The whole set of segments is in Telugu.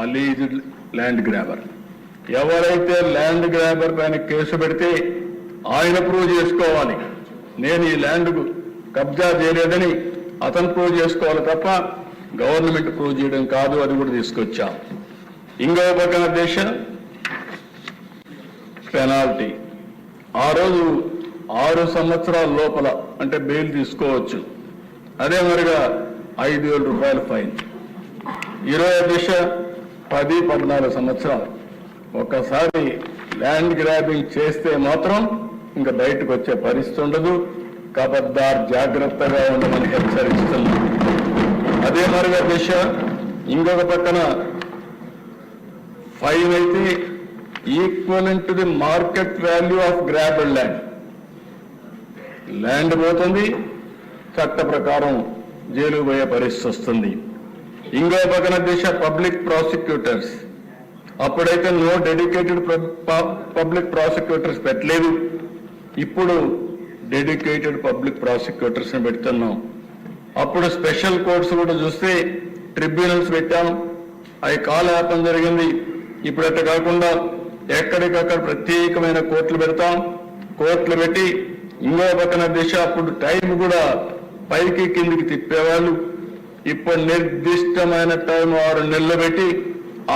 Alleged land grabber. ఎవరైతే ల్యాండ్ గ్రాబర్ పైన కేసు పెడితే ఆయన ప్రూవ్ చేసుకోవాలి. నేను ఈ ల్యాండ్ కబ్జా చేయలేదని అతను ప్రూవ్ చేసుకోవాలి తప్ప గవర్నమెంట్ ప్రూవ్ చేయడం కాదు అది కూడా తీసుకొచ్చాం. ఇంకో పక్కన దేశ పెనాల్టీ. ఆ రోజు ఆరు సంవత్సరాల లోపల అంటే బెయిల్ తీసుకోవచ్చు. అదే మరిగా ఐదు వేల రూపాయల ఫైన్. ఇరవై దిశ పది పద్నాలుగు సంవత్సరాలు ఒక్కసారి ల్యాండ్ గ్రాబింగ్ చేస్తే మాత్రం ఇంకా బయటకు వచ్చే పరిస్థితి ఉండదు. కబద్దార్ జాగ్రత్తగా ఉండమని హెచ్చరిస్తున్నాం. అదే మరిగా దిశ ఇంకొక పక్కన ఫైవ్ అయితే equivalent to the market value of grabbed land. Land పోతుంది చట్ట ప్రకారం జైలు పోయే పరిస్థితి వస్తుంది. ఇంకో పక్కన దిశ పబ్లిక్ ప్రాసిక్యూటర్స్. అప్పుడైతే నో డెడికేటెడ్ పబ్లిక్ ప్రాసిక్యూటర్స్ పెట్టలేదు. ఇప్పుడు డెడికేటెడ్ పబ్లిక్ ప్రాసిక్యూటర్స్ని పెడుతున్నాం. అప్పుడు స్పెషల్ కోర్ట్స్ కూడా చూస్తే ట్రిబ్యునల్స్ పెట్టాం. అవి కాలయాపం జరిగింది. ఇప్పుడు అట్లా కాకుండా ఎక్కడికక్కడ ప్రత్యేకమైన కోర్టులు పెడతాం. కోర్టులు పెట్టి ఇంకో పక్కన దిశ అప్పుడు టైం కూడా పైకి కిందికి తిప్పేవాళ్ళు. ఇప్పుడు నిర్దిష్టమైన టైం ఆరు నెలలు పెట్టి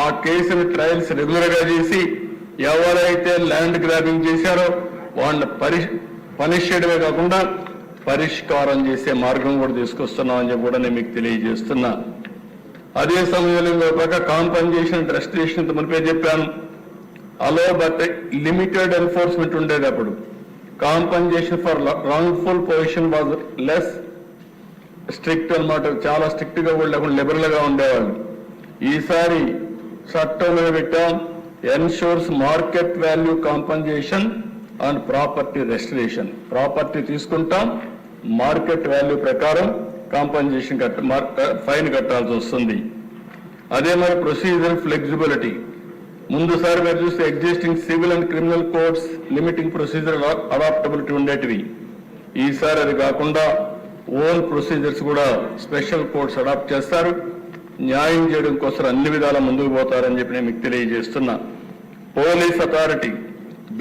ఆ కేసును ట్రయల్స్ రెగ్యులర్గా చేసి ఎవరైతే ల్యాండ్ గ్రాబింగ్ చేశారో వాళ్ళని పరి పనిష్ చేయడమే కాకుండా పరిష్కారం చేసే మార్గం కూడా తీసుకొస్తున్నాం అని చెప్పి కూడా నేను మీకు తెలియజేస్తున్నా. అదే సమయంలో ఇంకో పక్క కాంపన్సేషన్ రెస్ట్రిక్షన్ మునిపే చెప్పాను. అలో బట్ లిమిటెడ్ ఎన్ఫోర్స్మెంట్ ఉండేది అప్పుడు. Compensation for wrongful position was less strict అన్నమాట. చాలా స్ట్రిక్ట్గా కూడా లేకుండా లిబరల్గా ఉండేవాళ్ళు. ఈసారి చట్టం మీద పెట్టాం ensures market value compensation and property restoration property తీసుకుంటాం మార్కెట్ వాల్యూ ప్రకారం కాంపన్సేషన్ కట్ట ఫైన్ కట్టాల్సి వస్తుంది. అదే మరి ప్రొసీజర్ ఫ్లెక్సిబిలిటీ ముందుసారి మీరు చూస్తే existing civil and criminal codes limiting procedure adaptability ఉండేటివి. ఈసారి అది కాకుండా ఓన్ ప్రొసీజర్స్ కూడా స్పెషల్ కోర్ట్స్ అడాప్ట్ చేస్తారు. న్యాయం చేయడం కోసం అన్ని విధాల ముందుకు పోతారని చెప్పి నేను మీకు తెలియజేస్తున్నా. Police authority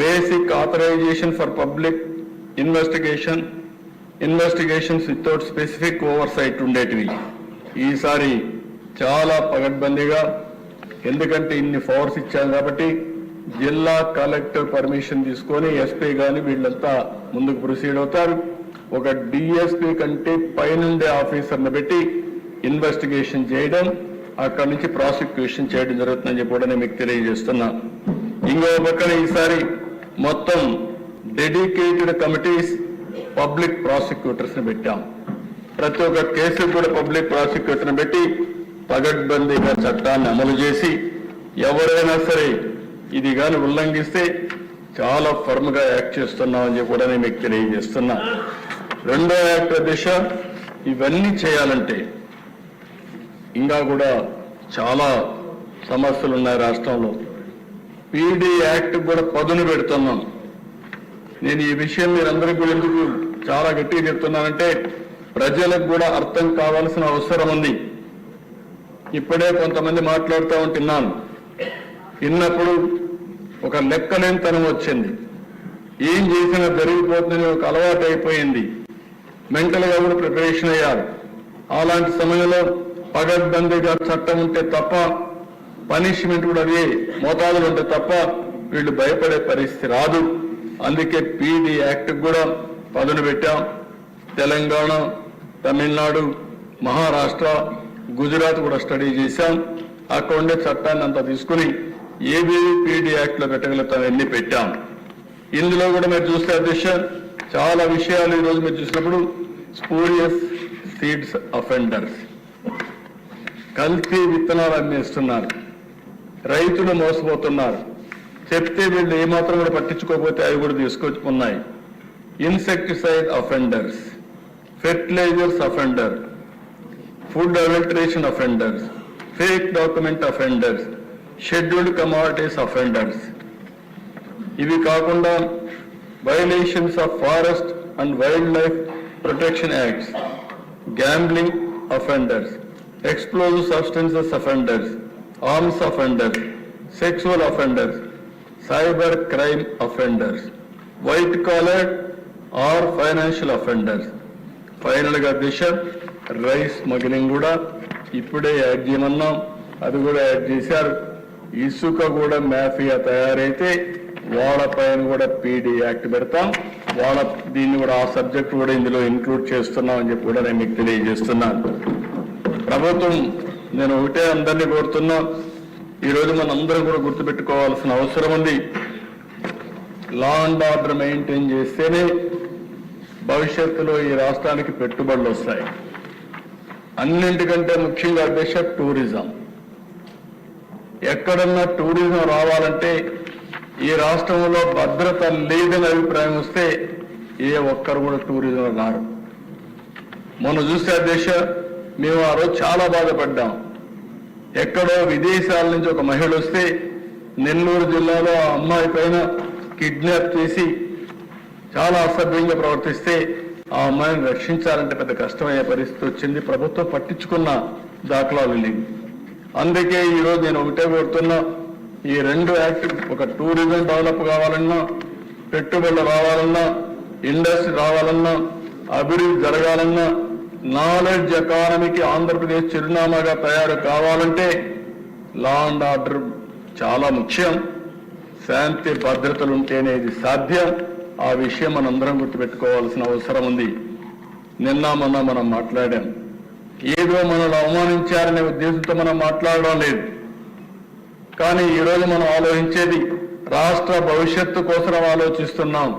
basic authorisation for public investigation investigations without specific oversight ఉండేటివి. ఈసారి చాలా పగడ్బందీగా ఎందుకంటే ఇన్ని పవర్స్ ఇచ్చాం కాబట్టి జిల్లా కలెక్టర్ పర్మిషన్ తీసుకొని ఎస్పీ గాని వీళ్ళంతా ముందుకు ప్రొసీడ్ అవుతారు. ఒక డిఎస్పీ కంటే పైనుండే ఆఫీసర్ని పెట్టి ఇన్వెస్టిగేషన్ చేయడం అక్కడి నుంచి ప్రాసిక్యూషన్ చేయడం జరుగుతుందని చెప్పి కూడా నేను మీకు తెలియజేస్తున్నా. ఇంకో పక్కన ఈసారి మొత్తం డెడికేటెడ్ కమిటీస్ పబ్లిక్ ప్రాసిక్యూటర్స్ని పెట్టాం. ప్రతి ఒక్క కేసు కూడా పబ్లిక్ ప్రాసిక్యూటర్ పెట్టి పగడ్బందీగా చట్టాన్ని అమలు చేసి ఎవరైనా సరే ఇది కానీ ఉల్లంఘిస్తే చాలా ఫర్మ్గా యాక్ట్ చేస్తున్నామని చెప్పి కూడా నేను మీకు తెలియజేస్తున్నా. రెండో యాక్ట్ దిశ ఇవన్నీ చేయాలంటే ఇంకా కూడా చాలా సమస్యలు ఉన్నాయి రాష్ట్రంలో. పీడీ యాక్ట్ కూడా పదును పెడుతున్నాం. నేను ఈ విషయం మీరందరికీ కూడా ఎందుకు చాలా గట్టిగా చెప్తున్నానంటే ప్రజలకు కూడా అర్థం కావాల్సిన అవసరం ఉంది. ఇప్పుడే కొంతమంది మాట్లాడుతూ ఉంటున్నాను విన్నప్పుడు ఒక లెక్కలేనితనం వచ్చింది. ఏం చేసినా జరిగిపోతుందని ఒక అలవాటు అయిపోయింది మెంటల్గా కూడా ప్రిపరేషన్ అయ్యారు. అలాంటి సమయంలో పగడ్బందీగా చట్టం ఉంటే తప్ప పనిష్మెంట్ కూడా అదే మోతాదులు ఉంటే తప్ప వీళ్ళు భయపడే పరిస్థితి రాదు. అందుకే పీడీ యాక్ట్ కూడా పదును పెట్టాం. తెలంగాణ తమిళనాడు మహారాష్ట్ర గుజరాత్ కూడా స్టడీ చేశాం. అక్కడ ఉండే చట్టాన్ని అంతా తీసుకుని ఏబీవీ పీడీ యాక్ట్లో పెట్టగలుగుతాం ఎన్ని పెట్టాం. ఇందులో కూడా మీరు చూస్తే అధ్యక్ష చాలా విషయాలు ఈ మీరు చూసినప్పుడు స్పూరియస్ సీడ్స్ అఫెండర్స్. కల్తీ విత్తనాలు అమ్మేస్తున్నారు. రైతులు మోసపోతున్నారు. చెప్తే వీళ్ళు ఏమాత్రం కూడా పట్టించుకోకపోతే అవి కూడా తీసుకొచ్చుకున్నాయి. Insecticide offenders fertilisers offender food adulteration offenders fake document offenders scheduled commodities offenders. ఇవి కాకుండా violations of forest and wild life protection acts gambling offenders explosive substances offenders arms offenders sexual offenders cyber crime offenders white collar or financial offenders ఫైనల్గా దిశ రైస్ స్మగ్లింగ్ కూడా ఇప్పుడే యాడ్ చేయమన్నాం. అది కూడా యాడ్ చేశారు. ఇసుక కూడా మాఫియా తయారైతే వాళ్ళపైన కూడా పీడీ యాక్ట్ పెడతాం. వాళ్ళ దీన్ని కూడా ఆ సబ్జెక్ట్ కూడా ఇందులో ఇంక్లూడ్ చేస్తున్నాం అని చెప్పి కూడా నేను మీకు తెలియజేస్తున్నాను ప్రభుత్వం నేను ఒకటే అందరినీ కోరుతున్నా. ఈరోజు మన అందరం కూడా గుర్తుపెట్టుకోవాల్సిన అవసరం ఉంది. లా అండ్ ఆర్డర్ మెయింటైన్ చేస్తేనే భవిష్యత్తులో ఈ రాష్ట్రానికి పెట్టుబడులు వస్తాయి. అన్నింటికంటే ముఖ్యంగా అధ్యక్ష టూరిజం. ఎక్కడన్నా టూరిజం రావాలంటే ఈ రాష్ట్రంలో భద్రత లేదని అభిప్రాయం వస్తే ఏ ఒక్కరు కూడా టూరిజం రారు. మొన్న చూస్తే అధ్యక్ష మేము ఆ రోజు చాలా బాధపడ్డాం. ఎక్కడో విదేశాల నుంచి ఒక మహిళ వస్తే నెల్లూరు జిల్లాలో ఆ అమ్మాయి పైన కిడ్నాప్ చేసి చాలా అసభ్యంగా ప్రవర్తిస్తే ఆ అమ్మాయిని రక్షించాలంటే పెద్ద కష్టమయ్యే పరిస్థితి వచ్చింది. ప్రభుత్వం పట్టించుకున్న దాఖలాలు లేవు. అందుకే ఈరోజు నేను ఒకటే కోరుతున్నా ఈ రెండు యాక్ట్ ఒక టూరిజం డెవలప్ కావాలన్నా పెట్టుబడులు రావాలన్నా ఇండస్ట్రీ రావాలన్నా అభివృద్ధి జరగాలన్నా నాలెడ్జ్ ఎకానమీకి ఆంధ్రప్రదేశ్ చిరునామాగా తయారు కావాలంటే లా అండ్ ఆర్డర్ చాలా ముఖ్యం. శాంతి భద్రతలు ఉంటేనే ఇది సాధ్యం. ఆ విషయం మనందరం గుర్తుపెట్టుకోవాల్సిన అవసరం ఉంది. నిన్న మొన్న మనం మాట్లాడాం. ఏదో మనల్ని అవమానించారనే ఉద్దేశంతో మనం మాట్లాడడం లేదు. కానీ ఈరోజు మనం ఆలోచించేది రాష్ట్ర భవిష్యత్తు కోసం ఆలోచిస్తున్నాం.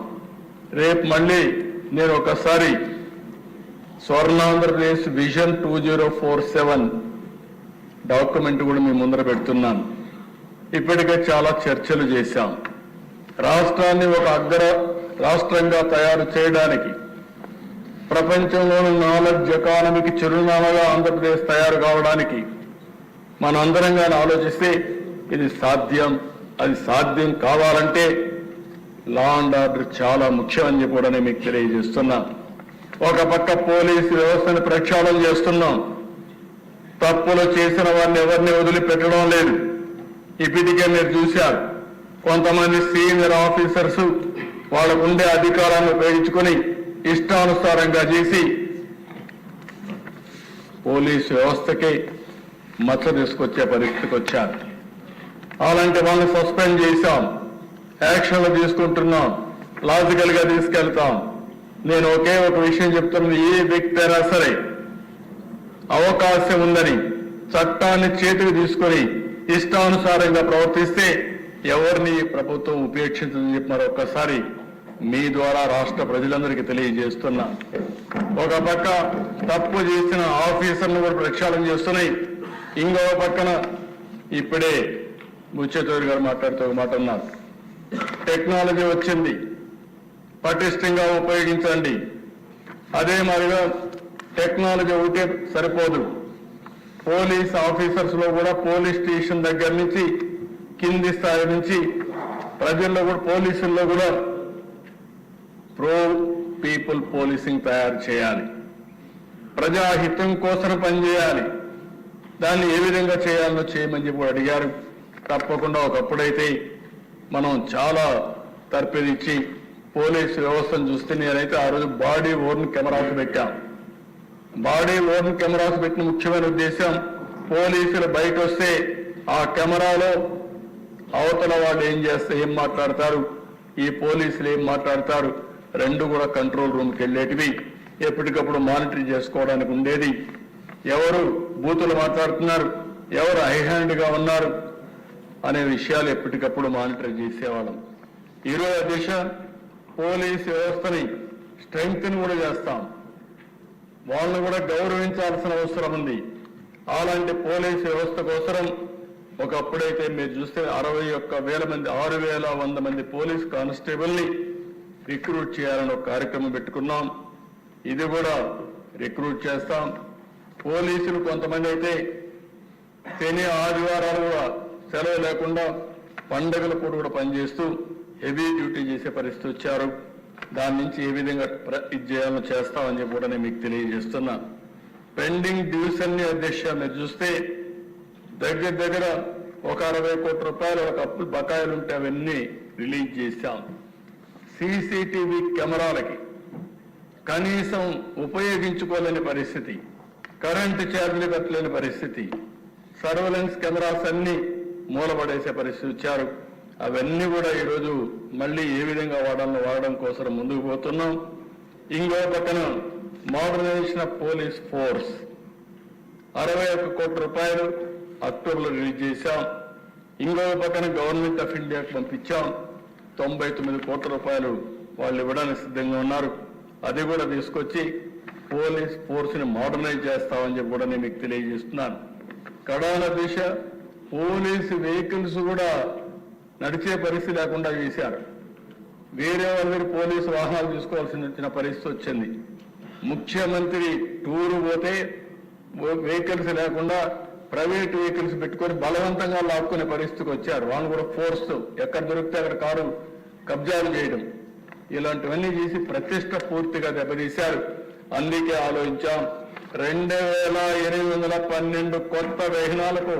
రేపు మళ్ళీ నేను ఒకసారి Swarnandhra Pradesh vision two zero four seven document కూడా మీ ముందర పెడుతున్నాను. ఇప్పటికే చాలా చర్చలు చేశాం. రాష్ట్రాన్ని ఒక అగ్ర రాష్ట్రంగా తయారు చేయడానికి ప్రపంచంలోని నాలెడ్జ్ ఎకానమీకి చిరునామాగా ఆంధ్రప్రదేశ్ తయారు కావడానికి మనందరం కానీ ఆలోచిస్తే ఇది సాధ్యం అది సాధ్యం కావాలంటే లా అండ్ ఆర్డర్ చాలా ముఖ్యమని చెప్పి మీకు తెలియజేస్తున్నా. ఒక పక్క పోలీసు వ్యవస్థను ప్రక్షాళన చేస్తున్నాం. తప్పులు చేసిన వారిని ఎవరిని వదిలిపెట్టడం లేదు. ఇప్పటికే మీరు చూశారు. కొంతమంది సీనియర్ ఆఫీసర్స్ వాళ్ళకు ఉండే అధికారాన్ని ఉపయోగించుకొని ఇష్టానుసారంగా చేసి పోలీసు వ్యవస్థకి మచ్చ తీసుకొచ్చే పరిస్థితికి వచ్చారు. అలాంటి వాళ్ళని సస్పెండ్ చేశాం. యాక్షన్లు తీసుకుంటున్నాం. లాజికల్గా తీసుకెళ్తాం. నేను ఒకే ఒక విషయం చెప్తున్నది ఏ వ్యక్తి అయినా సరే అవకాశం ఉందని చట్టాన్ని చేతికి తీసుకొని ఇష్టానుసారంగా ప్రవర్తిస్తే ఎవరిని ప్రభుత్వం ఉపేక్షించదని చెప్పి మరొకసారి మీ ద్వారా రాష్ట్ర ప్రజలందరికీ తెలియజేస్తున్నా. ఒక పక్క తప్పు చేసిన ఆఫీసర్ను కూడా ప్రక్షాళన చేస్తున్నాయి. ఇంకో పక్కన ఇప్పుడే ముచ్చేతూరి గారు మాట్లాడుతూ ఒక మాట ఉన్నారు టెక్నాలజీ వచ్చింది. పటిష్టంగా ఉపయోగించండి. అదే మాదిరిగా టెక్నాలజీ ఒకటే సరిపోదు. పోలీస్ ఆఫీసర్స్లో కూడా పోలీస్ స్టేషన్ దగ్గర నుంచి కింది స్థాయి నుంచి ప్రజల్లో కూడా పోలీసుల్లో కూడా ప్రో పీపుల్ పోలీసింగ్ తయారు చేయాలి. ప్రజాహితం కోసం పనిచేయాలి. దాన్ని ఏ విధంగా చేయాలో చేయమని చెప్పి అడిగారు. తప్పకుండా ఒకప్పుడైతే మనం చాలా తర్పిదిచ్చి పోలీసు వ్యవస్థను చూస్తే నేనైతే ఆ రోజు బాడీ ఓర్న్ కెమెరాస్ పెట్టాం. బాడీ ఓర్న్ కెమెరాస్ పెట్టిన ముఖ్యమైన ఉద్దేశం పోలీసులు బయట వస్తే ఆ కెమెరాలో అవతల వాళ్ళు ఏం చేస్తే ఏం మాట్లాడతారు ఈ పోలీసులు ఏం మాట్లాడతారు రెండు కూడా కంట్రోల్ రూమ్కి వెళ్ళేటివి ఎప్పటికప్పుడు మానిటర్ చేసుకోవడానికి ఉండేది. ఎవరు బూతులు మాట్లాడుతున్నారు ఎవరు హైహ్యాండ్గా ఉన్నారు అనే విషయాలు ఎప్పటికప్పుడు మానిటర్ చేసేవాళ్ళం. ఈరోజు దిశ పోలీస్ వ్యవస్థని స్ట్రెంగ్త్ని కూడా చేస్తాం. వాళ్ళని కూడా గౌరవించాల్సిన అవసరం ఉంది. అలాంటి పోలీస్ వ్యవస్థ కోసం ఒకప్పుడైతే మీరు చూస్తే అరవై ఒక్క వేల మంది ఆరు వేల వంద మంది పోలీస్ కానిస్టేబుల్ని రిక్రూట్ చేయాలని ఒక కార్యక్రమం పెట్టుకున్నాం. ఇది కూడా రిక్రూట్ చేస్తాం. పోలీసులు కొంతమంది అయితే శని ఆదివారాలు కూడా సెలవు లేకుండా పండగలు కూడా కూడా పనిచేస్తూ హెవీ డ్యూటీ చేసే పరిస్థితి వచ్చారు. దాని నుంచి ఏ విధంగా ఇది చేయాలో చేస్తామని చెప్పి కూడా నేను మీకు తెలియజేస్తున్నా. పెండింగ్ డ్యూస్ అన్ని అధ్యక్ష మీరు చూస్తే దగ్గర దగ్గర ఒక అరవై కోట్ల రూపాయలు ఒక అప్పులు బకాయిలు ఉంటే అవన్నీ రిలీజ్ చేశాం. సీసీటీవీ కెమెరాలకి కనీసం ఉపయోగించుకోలేని పరిస్థితి. కరెంటు ఛార్జీలు కట్టలేని పరిస్థితి. సర్వలెన్స్ కెమెరాస్ అన్నీ మూలపడేసే పరిస్థితి వచ్చారు అవన్నీ కూడా ఈరోజు మళ్ళీ ఏ విధంగా వాడాలో వాడడం కోసం ముందుకు పోతున్నాం. ఇంకో పక్కన మోడర్నైజేషన్ ఆఫ్ పోలీస్ ఫోర్స్. అరవై ఒక్క కోట్ల రూపాయలు అక్టోబర్లో రిలీజ్ చేశాం. ఇంకో పక్కన గవర్నమెంట్ ఆఫ్ ఇండియాకు పంపించాం. తొంభై తొమ్మిది కోట్ల రూపాయలు వాళ్ళు ఇవ్వడానికి సిద్ధంగా ఉన్నారు. అది కూడా తీసుకొచ్చి పోలీస్ ఫోర్స్ని మోడర్నైజ్ చేస్తామని చెప్పి కూడా నేను మీకు తెలియజేస్తున్నాను. కడాల దిశ పోలీసు వెహికల్స్ కూడా నడిచే పరిస్థితి లేకుండా చేశారు. వేరే వాళ్ళు పోలీసు వాహనాలు తీసుకోవాల్సి వచ్చిన పరిస్థితి వచ్చింది. ముఖ్యమంత్రి టూరు పోతే వెహికల్స్ లేకుండా ప్రైవేట్ వెహికల్స్ పెట్టుకొని బలవంతంగా లాక్కునే పరిస్థితికి వచ్చారు. వాళ్ళు కూడా ఫోర్స్ ఎక్కడ దొరికితే అక్కడ కారు కబ్జాలు చేయడం. ఇలాంటివన్నీ చేసి ప్రతిష్ట పూర్తిగా దెబ్బతీశారు. అందుకే ఆలోచించాం రెండు వేల ఎనిమిది వందల పన్నెండు కొత్త వేహనాలకు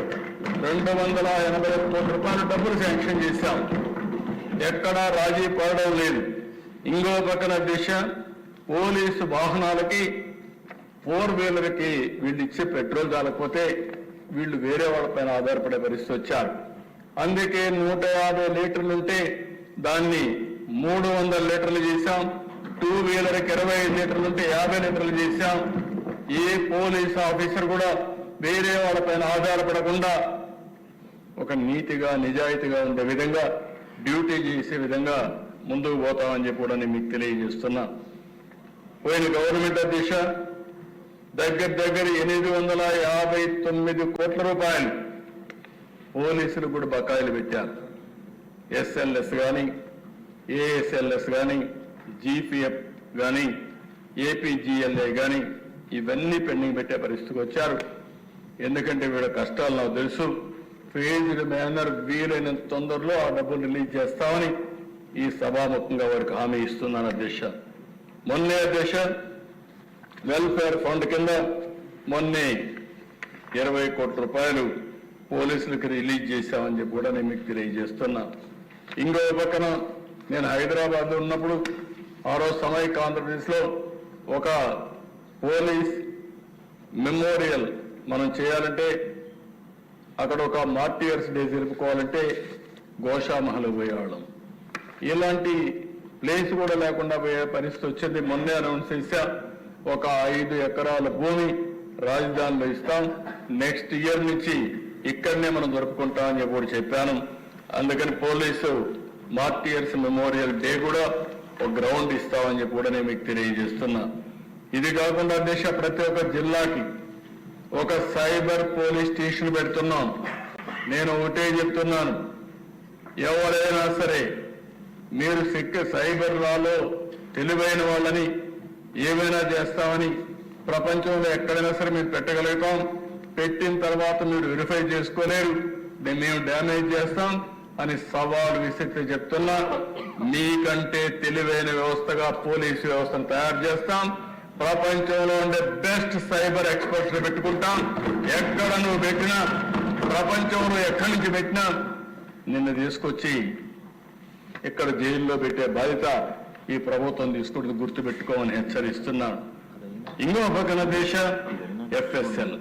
రెండు వందల ఎనభై కోట్ల రూపాయల డబ్బులు శాంక్షన్ చేశాం. ఎక్కడా రాజీ పడడం లేదు. ఇంకో పక్కన దిశ పోలీసు వాహనాలకి ఫోర్ వీలర్కి వీళ్ళు ఇచ్చే పెట్రోల్ చాలకపోతే వీళ్ళు వేరే వాళ్ళపైన ఆధారపడే పరిస్థితి వచ్చారు. అందుకే నూట యాభై లీటర్లు ఉంటే దాన్ని మూడు వందల లీటర్లు చేశాం. టూ వీలర్కి ఇరవై ఐదు లీటర్లు ఉంటే యాభై లీటర్లు చేశాం. ఏ పోలీస్ ఆఫీసర్ కూడా వేరే వాళ్ళపైన ఆధారపడకుండా ఒక నీతిగా నిజాయితీగా ఉండే విధంగా డ్యూటీ చేసే విధంగా ముందుకు పోతామని చెప్పి కూడా నేను మీకు తెలియజేస్తున్నా. పోయిన గవర్నమెంట్ అధ్యక్ష దగ్గర దగ్గర ఎనిమిది వందల యాభై తొమ్మిది కోట్ల రూపాయలు పోలీసులు కూడా బకాయిలు పెట్టారు. ఎస్ఎల్ఎస్ కానీ ఏఎస్ఎల్ఎస్ కానీ జీపీఎఫ్ కానీ ఏపీజీఎల్ఏ కానీ ఇవన్నీ పెండింగ్ పెట్టే పరిస్థితికి వచ్చారు. ఎందుకంటే వీళ్ళ కష్టాలు నాకు తెలుసు. ఫేజ్డ్ మేనర్ వీలైనంత తొందరలో ఆ డబ్బులు రిలీజ్ చేస్తామని ఈ సభాముఖంగా వారికి హామీ ఇస్తున్నాను అధ్యక్ష. మొన్నే అధ్యక్ష వెల్ఫేర్ ఫండ్ కింద మొన్నే ఇరవై కోట్ల రూపాయలు పోలీసులకు రిలీజ్ చేశామని చెప్పి కూడా నేను మీకు తెలియజేస్తున్నా. ఇంకో పక్కన నేను హైదరాబాద్ ఉన్నప్పుడు ఆ రోజు సమైక్ ఆంధ్రప్రదేశ్లో ఒక పోలీస్ మెమోరియల్ మనం చేయాలంటే అక్కడ ఒక మార్టియర్స్ డే జరుపుకోవాలంటే గోషామహల్ పోయేవాళ్ళం. ఇలాంటి ప్లేస్ కూడా లేకుండా పోయే పరిస్థితి వచ్చింది. మొన్నే అనౌన్స్ చేశా ఒక ఐదు ఎకరాల భూమి రాజధానిలో ఇస్తాం. నెక్స్ట్ ఇయర్ నుంచి ఇక్కడనే మనం జరుపుకుంటామని చెప్పి చెప్పాను. అందుకని పోలీసు మార్టియర్స్ మెమోరియల్ డే కూడా ఒక గ్రౌండ్ ఇస్తామని చెప్పి కూడా నేను మీకు తెలియజేస్తున్నా. ఇది కాకుండా దేశ ప్రతి ఒక్క జిల్లాకి ఒక సైబర్ పోలీస్ స్టేషన్ పెడుతున్నాం. నేను ఒకటే చెప్తున్నాను. ఎవరైనా సరే మీరు సిక్ సైబర్ లాలో తెలివైన వాళ్ళని ఏమైనా చేస్తామని ప్రపంచంలో ఎక్కడైనా సరే మీరు పెట్టగలుగుతాం. పెట్టిన తర్వాత మీరు వెరిఫై చేసుకోలేరు. మేము డ్యామేజ్ చేస్తాం అని సవాలు విసిరితే చెప్తున్నా. మీకంటే తెలివైన వ్యవస్థగా పోలీసు వ్యవస్థను తయారు చేస్తాం. ప్రపంచంలో ఉండే బెస్ట్ సైబర్ ఎక్స్పర్ట్స్ పెట్టుకుంటాం. ఎక్కడ నువ్వు పెట్టినా ప్రపంచంలో ఎక్కడి నుంచి పెట్టినా నిన్ను తీసుకొచ్చి ఇక్కడ జైల్లో పెట్టే బాధ్యత ఈ ప్రభుత్వం తీసుకుంటుంది. గుర్తు పెట్టుకోమని హెచ్చరిస్తున్నాను ఇంకో పక్కన దేశ ఎఫ్ఎస్ఎల్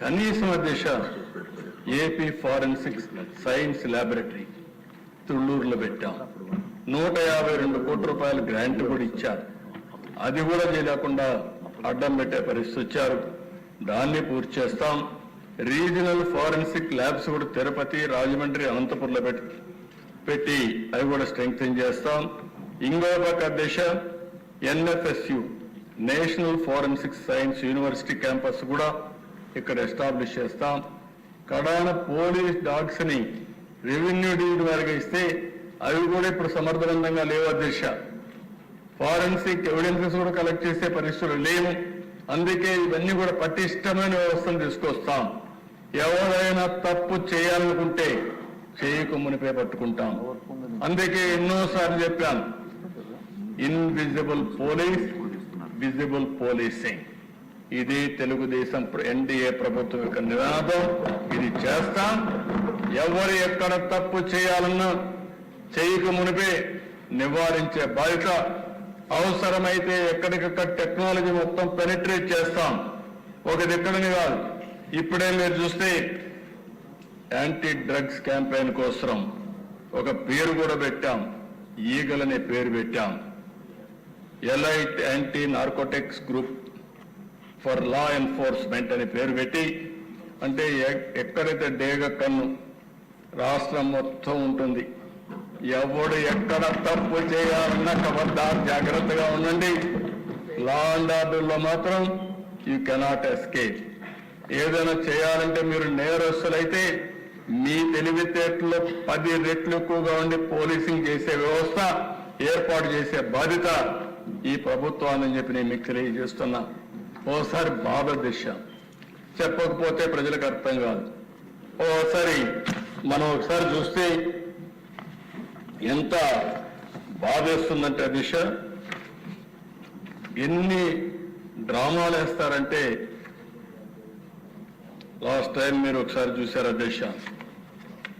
కనీసం దేశ ఏపీ ఫారెన్సిక్ సైన్స్ ల్యాబొరేటరీ తుళ్ళూరులో పెట్టాం. నూట యాభై రెండు కోట్ల రూపాయల గ్రాంట్ కూడా ఇచ్చారు. అది కూడా చేయలేకుండా అడ్డం పెట్టే పరిస్థితి వచ్చారు. దాన్ని పూర్తి చేస్తాం. రీజనల్ ఫారెన్సిక్ ల్యాబ్స్ కూడా తిరుపతి రాజమండ్రి అనంతపురంలో పెట్టి పెట్టి అవి కూడా స్ట్రెంగ్తన్ చేస్తాం. ఇంకో పక్క Disha NFSU national forensic science university campus కూడా ఇక్కడ ఎస్టాబ్లిష్ చేస్తాం. కడాన పోలీస్ డాగ్స్ని రెవెన్యూ డివిజన్ వారికి ఇస్తే అవి కూడా ఇప్పుడు సమర్థవంతంగా లేవు అధ్యక్ష ఫారెన్సిక్ ఎవిడెన్సెస్ కూడా కలెక్ట్ చేసే పరిస్థితులు లేవు. అందుకే ఇవన్నీ కూడా పటిష్టమైన వ్యవస్థను తీసుకొస్తాం. ఎవరైనా తప్పు చేయాలనుకుంటే చేయకు మునిపే పట్టుకుంటాం. అందుకే ఎన్నోసార్లు చెప్పాను ఇన్విజిబుల్ పోలీస్ విజిబుల్ పోలీసింగ్ ఇది తెలుగుదేశం ఎన్డీఏ ప్రభుత్వం యొక్క నినాదం. ఇది చేస్తాం. ఎవరు ఎక్కడ తప్పు చేయాలన్నా చేయక మునిపే నివారించే బాధ్యత అవసరమైతే ఎక్కడికక్కడ టెక్నాలజీ మొత్తం పెనిట్రేట్ చేస్తాం. ఒక దిక్కడని కాదు. ఇప్పుడే మీరు చూస్తే యాంటీ డ్రగ్స్ క్యాంపెయిన్ కోసం ఒక పేరు కూడా పెట్టాం. ఈగల్ అనే పేరు పెట్టాం. Elite anti narcotics group for law enforcement అనే పేరు పెట్టి అంటే ఎక్కడైతే డేగ కన్ను రాష్ట్రం మొత్తం ఉంటుంది ఎవడు ఎక్కడ తప్పు చేయాలన్నా ఖబర్దార్ జాగ్రత్తగా ఉండండి. లా అండ్ ఆర్డర్లో మాత్రం యూ కెనాట్ ఎస్కేప్. ఏదైనా చేయాలంటే మీరు నేరస్తులైతే మీ తెలివితేటలో పది రెట్లు ఎక్కువగా ఉండి పోలీసింగ్ చేసే వ్యవస్థ ఏర్పాటు చేసే బాధ్యత ఈ ప్రభుత్వాన్ని చెప్పి నేను మీకు తెలియజేస్తున్నా. ఓసారి బాధ దిశ. చెప్పకపోతే ప్రజలకు అర్థం కాదు. ఓసారి మనం ఒకసారి చూస్తే ఎంత బాధేస్తుందంటే ఆ దిశ ఎన్ని డ్రామాలు వేస్తారంటే లాస్ట్ టైం మీరు ఒకసారి చూశారు అధ్యక్ష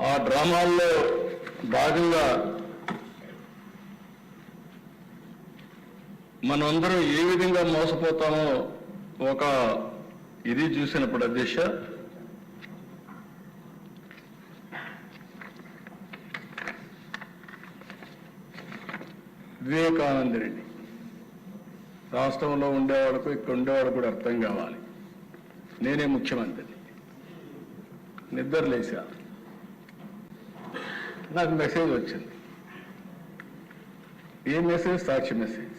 ఆ డ్రామాల్లో భాగంగా మనందరం ఏ విధంగా మోసపోతామో ఒక ఇది చూసినప్పుడు అధ్యక్ష వివేకానంద రెడ్డి. రాష్ట్రంలో ఉండేవాళ్ళకు ఇక్కడ ఉండేవాళ్ళకు కూడా అర్థం కావాలి. నేనే ముఖ్యమంత్రిని. నిద్ర లేచా నాకు మెసేజ్ వచ్చింది. ఏ మెసేజ్? సాక్షి మెసేజ్.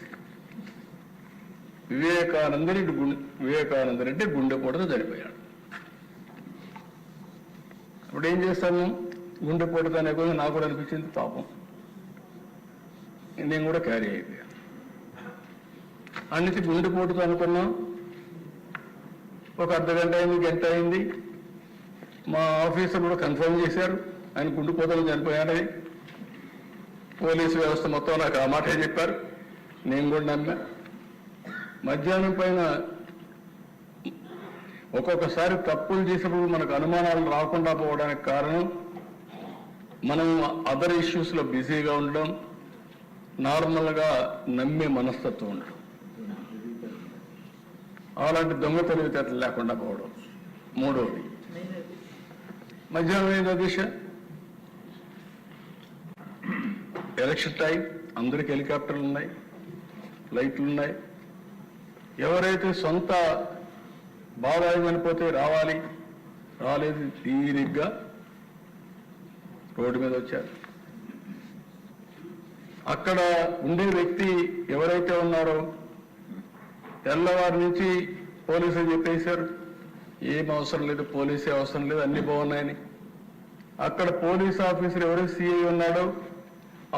వివేకానంద రెడ్డి గుండె వివేకానంద రెడ్డి గుండెపోటుతో చనిపోయాడు ఇప్పుడు ఏం చేస్తాము గుండెపోటుతో అనే కొంచెం నాకు కూడా అనిపించింది పాపం. నేను కూడా క్యారీ అయిపోయాను అన్నిటి గుండెపోటుతో అనుకున్నాం. ఒక అర్ధ గంట అయింది గంట అయింది. మా ఆఫీసర్ కూడా కన్ఫర్మ్ చేశారు. ఆయన గుండెపోతలు చనిపోయాడని పోలీసు వ్యవస్థ మొత్తం నాకు ఆ మాటే చెప్పారు. నేను కూడా నమ్మా మధ్యాహ్నం పైన ఒక్కొక్కసారి తప్పులు చేసినప్పుడు మనకు అనుమానాలు రాకుండా పోవడానికి కారణం మనం అదర్ ఇష్యూస్లో బిజీగా ఉండడం నార్మల్గా నమ్మే మనస్తత్వం ఉండడం అలాంటి దొంగ తెలివితేటలు లేకుండా పోవడం. మూడవది మధ్యాహ్నం ఏదో దిశ? ఎలక్షన్ టైం అందరికి హెలికాప్టర్లు ఉన్నాయి ఫ్లైట్లు ఉన్నాయి. ఎవరైతే సొంత బాబాయి అనిపోతే రావాలి రాలేదు తీరిగ్గా రోడ్డు మీద వచ్చారు. అక్కడ ఉండే వ్యక్తి ఎవరైతే ఉన్నారో తెల్లవారి నుంచి పోలీసులు చెప్పేశారు. ఏం అవసరం లేదు పోలీసే అవసరం లేదు అన్ని బాగున్నాయని. అక్కడ పోలీస్ ఆఫీసర్ ఎవరు సిఐ ఉన్నాడో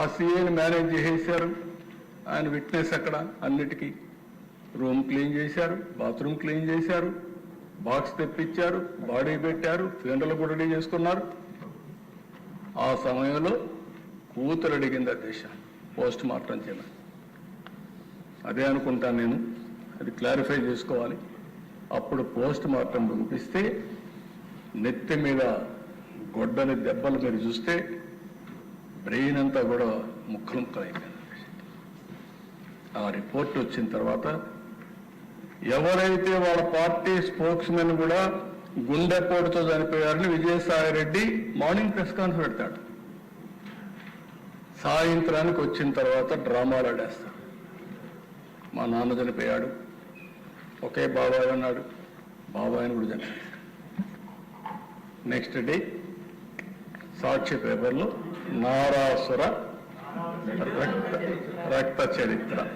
ఆ సిఐని మేనేజ్ చేసేశారు. ఆయన విట్నెస్ అక్కడ అన్నిటికీ. రూమ్ క్లీన్ చేశారు బాత్రూమ్ క్లీన్ చేశారు బాక్స్ తెప్పించారు బాడీ పెట్టారు ఫెండలు కూడా రెడీ చేసుకున్నారు. ఆ సమయంలో కూతురు అడిగింది అధ్యక్ష పోస్ట్ మార్టం చేయమని. అదే అనుకుంటాను నేను. అది క్లారిఫై చేసుకోవాలి. అప్పుడు పోస్ట్ మార్టం పంపిస్తే నెత్తి మీద గొడ్డని దెబ్బలు మీరు చూస్తే బ్రెయిన్ అంతా కూడా ముక్కలు ముక్కలైపోయింది ఆ రిపోర్ట్ వచ్చిన తర్వాత ఎవరైతే వాళ్ళ పార్టీ స్పోక్స్ మెన్ కూడా గుండెపోటుతో చనిపోయారని Vijayasai Reddy morning press conference పెడతాడు. సాయంత్రానికి వచ్చిన తర్వాత డ్రామాలు ఆడేస్తాడు మా నాన్న చనిపోయాడు. ఒకే బాబాయ్ ఉన్నాడు. బాబాయ్ని కూడా చనిపోయాడు. నెక్స్ట్ డే సాక్షి పేపర్లో నారాసుర రక్త రక్త చరిత్ర.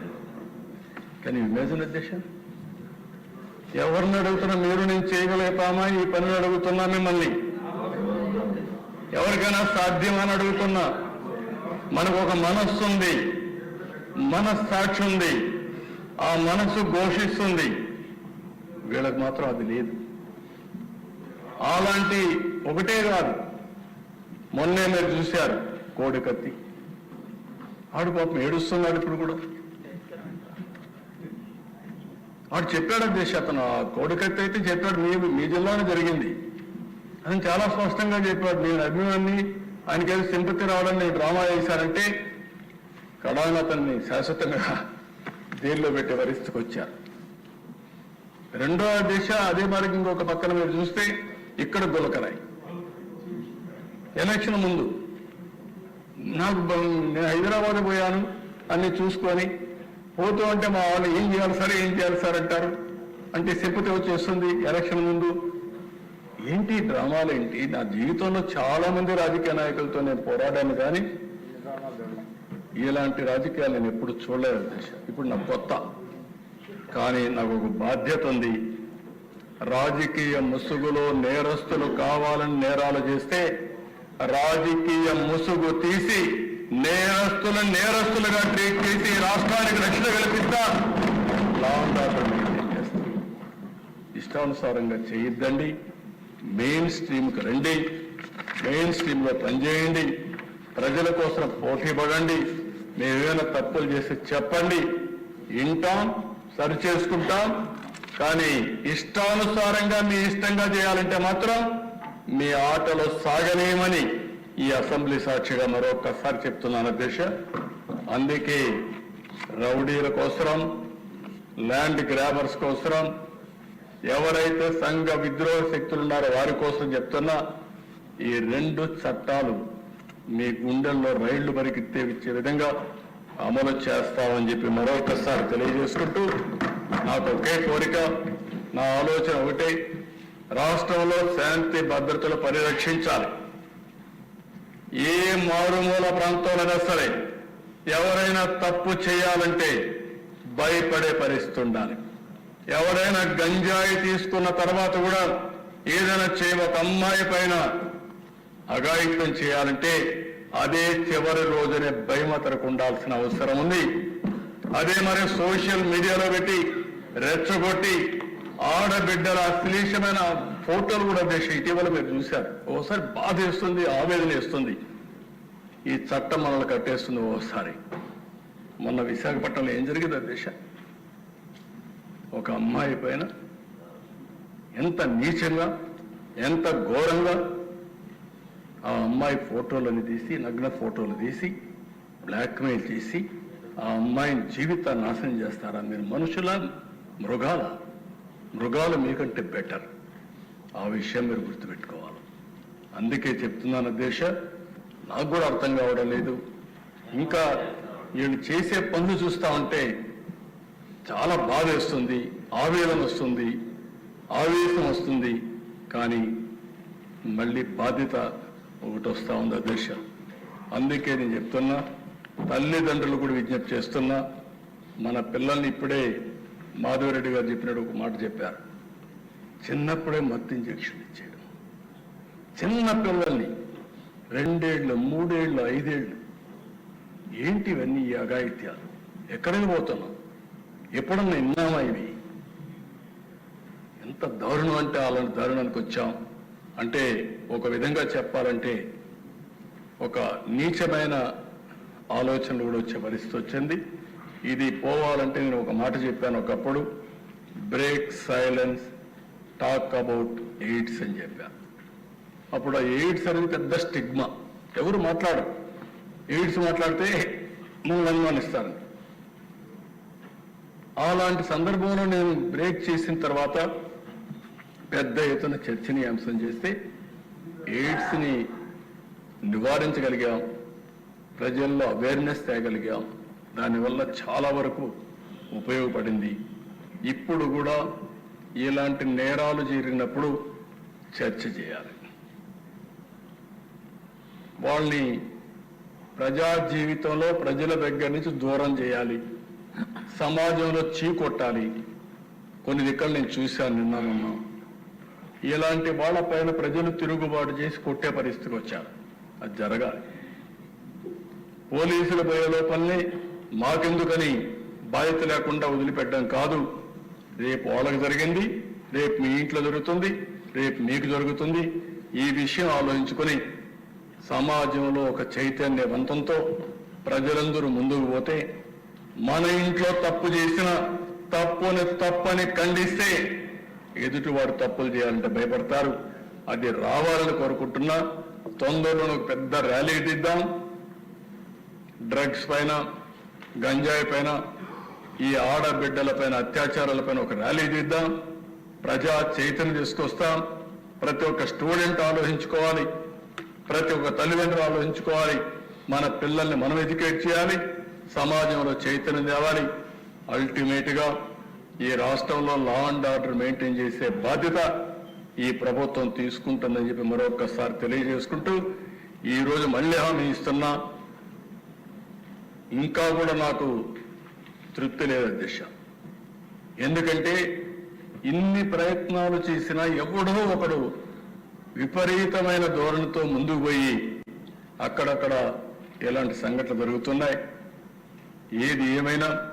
కానీ ఇమేజిన్ ఉద్దేశం ఎవరిని అడుగుతున్నా మీరు నేను చేయగలుగుతామా? ఈ పనిని అడుగుతున్నా మిమ్మల్ని. ఎవరికైనా సాధ్యమని అడుగుతున్నా? మనకు ఒక మనస్సు ఉంది మనస్సాక్షి ఉంది ఆ మనస్సు ఘోషిస్తుంది. వీళ్ళకి మాత్రం అది లేదు. అలాంటి ఒకటే కాదు. మొన్నే మీరు చూశారు కోడి కత్తి ఆడు పాపం ఏడుస్తున్నాడు ఇప్పుడు కూడా. వాడు చెప్పాడు అధ్యక్ష అతను ఆ కోడికత్తి అయితే చెప్పాడు మీ మీ జిల్లాలో జరిగింది. అని చాలా స్పష్టంగా చెప్పాడు. నేను అభిమాన్ని ఆయనకేదో సింపతి రావడం నేను డ్రామా చేశారంటే కడాన అతన్ని శాశ్వతంగా జైల్లో పెట్టే పరిస్థితికి వచ్చారు. రెండో దిశ అదే మరి ఇంకొక పక్కన మీరు చూస్తే ఇక్కడ గులకరాయి. ఎలక్షన్ ముందు నాకు నేను హైదరాబాద్ పోయాను అన్ని చూసుకొని పోతూ అంటే మా వాళ్ళు ఏం చేయాలి సార్ ఏం చేయాలి సార్ అంటారు. అంటే సింపతి వచ్చేస్తుంది ఎలక్షన్ ముందు. ఏంటి డ్రామాలు ఏంటి? నా జీవితంలో చాలా మంది రాజకీయ నాయకులతో నేను పోరాడాను కానీ ఇలాంటి రాజకీయాలు నేను ఎప్పుడు చూడలేదు ఇప్పుడు నాకు కొత్త. కానీ నాకు ఒక బాధ్యత ఉంది. రాజకీయ ముసుగులో నేరస్తులు కావాలని నేరాలు చేస్తే రాజకీయ ముసుగు తీసి నేరస్తులను నేరస్తులుగా ట్రీట్ చేసి రాష్ట్రానికి రక్షణ కల్పిస్తా. లా ఆర్డర్ మెయింటైన్ ఇష్టానుసారంగా చేయొద్దండి. మెయిన్ స్ట్రీమ్కి రండి. మెయిన్ స్ట్రీమ్లో పనిచేయండి ప్రజల కోసం పోటీ పడండి. మేమేమైనా తప్పులు చేసి చెప్పండి. వింటాం సరి చేసుకుంటాం. కానీ ఇష్టానుసారంగా మీ ఇష్టంగా చేయాలంటే మాత్రం మీ ఆటలో సాగనేమని ఈ అసెంబ్లీ సాక్షిగా మరొకసారి చెప్తున్నాను అధ్యక్ష. అందుకే రౌడీల కోసరం ల్యాండ్ గ్రాబర్స్ కోసరం ఎవరైతే సంఘ విద్రోహ శక్తులు ఉన్నారో వారి కోసం చెప్తున్నా ఈ రెండు చట్టాలు మీ గుండెల్లో రైళ్ళు పరిగెత్తే ఇచ్చే విధంగా అమలు చేస్తామని చెప్పి మరొకసారి తెలియజేసుకుంటూ నాకు ఒకే కోరిక నా ఆలోచన ఒకటే రాష్ట్రంలో శాంతి భద్రతలు పరిరక్షించాలి. ఏ మారుమూల ప్రాంతంలోనే సరే ఎవరైనా తప్పు చేయాలంటే భయపడే పరిస్థితి ఉండాలి. ఎవరైనా గంజాయి తీసుకున్న తర్వాత కూడా ఏదైనా చే ఒక అమ్మాయి పైన అఘాయిత్యం చేయాలంటే అదే చివరి రోజునే భయమతరకు ఉండాల్సిన అవసరం ఉంది. అదే మరి సోషల్ మీడియాలో పెట్టి రెచ్చగొట్టి ఆడబిడ్డల అశ్లీషమైన ఫోటోలు కూడా దేశ ఇటీవల మీరు చూశారు. ఓసారి బాధ వేస్తుంది ఆవేదన వేస్తుంది. ఈ చట్టం మనల్ని కట్టేస్తుంది ఓసారి. మొన్న విశాఖపట్నంలో ఏం జరిగిందో దేశం ఒక అమ్మాయి పైన ఎంత నీచంగా ఎంత ఘోరంగా ఆ అమ్మాయి ఫోటోలను తీసి నగ్న ఫోటోలు తీసి బ్లాక్మెయిల్ చేసి ఆ అమ్మాయిని జీవితాన్ని నాశనం చేస్తారా? మీరు మనుషుల మృగాల? మృగాలు మీకంటే బెటర్ ఆ విషయం మీరు గుర్తుపెట్టుకోవాలి. అందుకే చెప్తున్నాను దేశ నాకు కూడా అర్థం కావడం లేదు. ఇంకా వీళ్ళు చేసే పనులు చూస్తా ఉంటే చాలా బాధ వేస్తుంది ఆవేదన వస్తుంది ఆవేశం వస్తుంది కానీ మళ్ళీ బాధ్యత ఒకటి వస్తూ ఉంది అధ్యక్ష. అందుకే నేను చెప్తున్నా తల్లిదండ్రులు కూడా విజ్ఞప్తి చేస్తున్నా మన పిల్లల్ని ఇప్పుడే మాధవరెడ్డి గారు చెప్పినట్టు ఒక మాట చెప్పారు. చిన్నప్పుడే మత్తు ఇంజక్షన్ ఇచ్చేయడం. చిన్న పిల్లల్ని రెండేళ్ళు మూడేళ్ళు ఐదేళ్ళు ఏంటివన్నీ ఈ అఘాయిత్యాలు? ఎక్కడికి పోతున్నాం? ఎప్పుడన్నా విన్నామా ఇవి ఎంత దారుణం అంటే అలాంటి దారుణానికి వచ్చాం. అంటే ఒక విధంగా చెప్పాలంటే ఒక నీచమైన ఆలోచనలు కూడా వచ్చే పరిస్థితి వచ్చింది. ఇది పోవాలంటే నేను ఒక మాట చెప్పాను ఒకప్పుడు break silence talk about AIDS అని చెప్పాను అప్పుడు ఆ ఎయిడ్స్ అనేది పెద్ద స్టిగ్మా. ఎవరు మాట్లాడరు. ఎయిడ్స్ మాట్లాడితే మమ్మల్ని అనుమానిస్తారని అలాంటి సందర్భంలో నేను బ్రేక్ చేసిన తర్వాత పెద్ద ఎత్తున చర్చనీయాంశం చేస్తే ఎయిడ్స్ని నివారించగలిగాం ప్రజల్లో అవేర్నెస్ తేగలిగాం. దానివల్ల చాలా వరకు ఉపయోగపడింది. ఇప్పుడు కూడా ఇలాంటి నేరాలు జరిగినప్పుడు చర్చ చేయాలి. వాళ్ళని ప్రజా జీవితంలో ప్రజల దగ్గర నుంచి దూరం చేయాలి. సమాజంలో చీకొట్టాలి. కొన్ని దిక్కలు నేను చూశాను నిన్న ఇలాంటి ఇలాంటి వాళ్ళపైన ప్రజలు తిరుగుబాటు చేసి కొట్టే పరిస్థితికి వచ్చారు. అది జరగాలి. పోలీసులు పోయే లోపలనే మాకెందుకని బాధ్యత లేకుండా వదిలిపెట్టడం కాదు. రేపు వాళ్ళకి జరిగింది రేపు మీ ఇంట్లో జరుగుతుంది రేపు మీకు జరుగుతుంది. ఈ విషయం ఆలోచించుకొని సమాజంలో ఒక చైతన్యవంతంతో ప్రజలందరూ ముందుకు పోతే మన ఇంట్లో తప్పు చేసిన తప్పుని తప్పని ఖండిస్తే ఎదుటివాడు తప్పులు చేయాలంటే భయపడతారు. అది రావాలని కోరుకుంటున్నా. తొందరలో పెద్ద ర్యాలీ దిద్దాం డ్రగ్స్ పైన గంజాయి పైన ఈ ఆడబిడ్డల పైన అత్యాచారాల పైన ఒక ర్యాలీ తీద్దాం. ప్రజా చైతన్యం తీసుకొస్తాం. ప్రతి ఒక్క స్టూడెంట్ ఆలోచించుకోవాలి. ప్రతి ఒక్క తల్లిదండ్రులు ఆలోచించుకోవాలి. మన పిల్లల్ని మనం ఎడ్యుకేట్ చేయాలి. సమాజంలో చైతన్యం తేవాలి. అల్టిమేట్గా ఈ రాష్ట్రంలో లా అండ్ ఆర్డర్ మెయింటైన్ చేసే బాధ్యత ఈ ప్రభుత్వం తీసుకుంటుందని చెప్పి మరొకసారి తెలియజేసుకుంటూ ఈరోజు మళ్ళీ హామీ ఇస్తున్నా. ఇంకా కూడా నాకు తృప్తి లేదు అధ్యక్ష. ఎందుకంటే ఇన్ని ప్రయత్నాలు చేసినా ఎవడో ఒకడు విపరీతమైన ధోరణితో ముందుకు పోయి అక్కడక్కడ ఎలాంటి సంఘటనలు జరుగుతున్నాయి. ఏది ఏమైనా